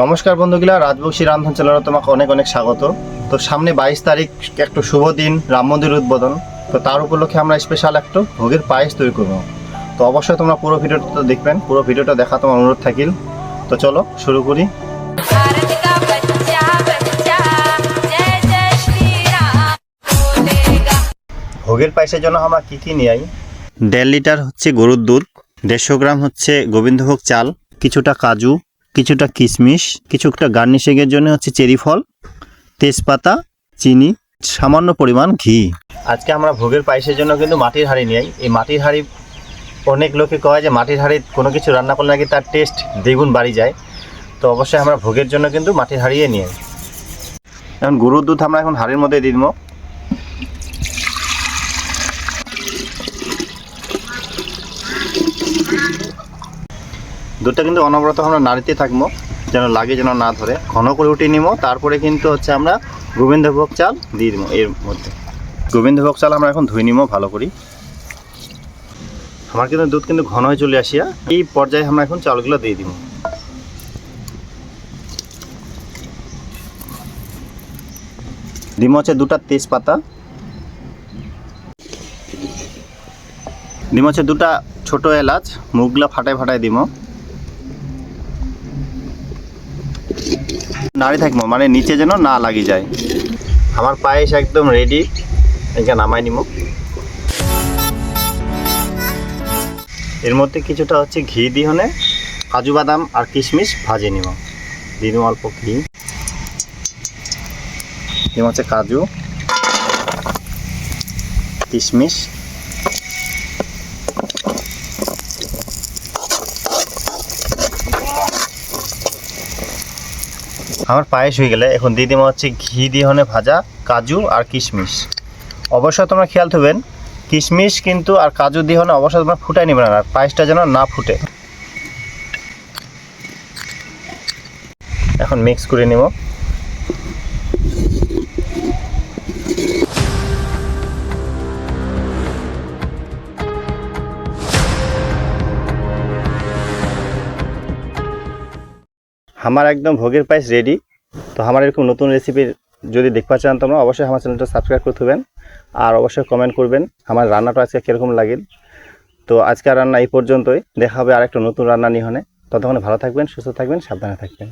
নমস্কার বন্ধুগুলা রাজবংশী রান্ধন চ্যানেলে তোমাকে অনেক অনেক স্বাগত। তো সামনে বাইশ তারিখ একটু শুভ দিন রাম মন্দির উদ্বোধন। তো তার উপলক্ষে আমরা স্পেশাল একটু ভোগের পায়েস তৈরি করব। তো অবশ্যই তোমরা পুরো ভিডিওটা তো দেখবেন পুরো ভিডিওটা দেখা তোমার অনুরোধ থাকিল। তো চলো শুরু করি। ভোগের পায়েসের জন্য আমরা কী কী নিয়ে আই? দেড় লিটার হচ্ছে গরুর দুধ দেড়শো গ্রাম হচ্ছে গোবিন্দভোগ চাল কিছুটা কাজু কিছুটা কিশমিশ কিছুটা গার্নিশিংয়ের জন্য হচ্ছে চেরি ফল তেজপাতা চিনি সামান্য পরিমাণ ঘি। আজকে আমরা ভোগের পায়েসের জন্য কিন্তু মাটির হাঁড়ি নিয়ে এই মাটির হাঁড়ি অনেক লোকে কয় যে মাটির হাঁড়ি কোনো কিছু রান্না করলে নাকি তার টেস্ট দ্বিগুণ বাড়ি যায়। তো অবশ্যই আমরা ভোগের জন্য কিন্তু মাটির হাঁড়িয়ে নিয়ে এখন গরুর দুধ আমরা এখন হাঁড়ির মধ্যে দিয়ে দিব। দুধটা কিন্তু অনবরত আমরা নাড়িতে থাকব, যেন লাগে যেন না ধরে। ঘন করে উঠিয়ে নিব তারপরে কিন্তু হচ্ছে আমরা গোবিন্দভোগ চাল দিয়ে দিব এর মধ্যে। গোবিন্দভোগ চাল আমরা এখন ধুয়ে নিব ভালো করি আমার কিন্তু দুধ কিন্তু ঘন হয়ে চলে আসিয়া, এই পর্যায়ে আমরা এখন চালগুলো দিয়ে দিব ডিম হচ্ছে দুটা তেজপাতা। ডিম হচ্ছে দুটা ছোট এলাচ মুখগুলা ফাটায় ফাটায় দিব নাড়ি থাকব মানে নিচে যেন না লাগি যায়। আমার পায়েস একদম রেডি এখানে নামাই নিব এর মধ্যে কিছুটা হচ্ছে ঘি দিহনে, কাজু বাদাম আর কিশমিশ ভাজে নিব দিয়ে দিব অল্প ঘি। দিব হচ্ছে কাজু, কিশমিশ আমার পায়েস হয়ে গেলে এখন দিয়ে দেওয়া হচ্ছে ঘি দিয়ে হনে ভাজা, কাজু আর কিশমিশ। অবশ্যই তোমরা খেয়াল থাকবেন, কিশমিশ কিন্তু আর কাজু দিয়ে হনে অবশ্যই তোমরা ফুটাই নেবে না, আর পায়েসটা যেন না ফুটে। এখন মিক্স করে নিব। আমার একদম ভোগের পায়েস রেডি তো আমার এরকম নতুন রেসিপি যদি দেখতে চান তোমরা, অবশ্যই আমার চ্যানেলটা সাবস্ক্রাইব করতে হবেন আর অবশ্যই কমেন্ট করবেন, আমার রান্নাটা আজকে কীরকম লাগিল। তো আজকের রান্না এই পর্যন্তই। দেখা হবে আর একটা নতুন রান্না নিহনে। হনে ততক্ষণে ভালো থাকবেন, সুস্থ থাকবেন, সাবধানে থাকবেন।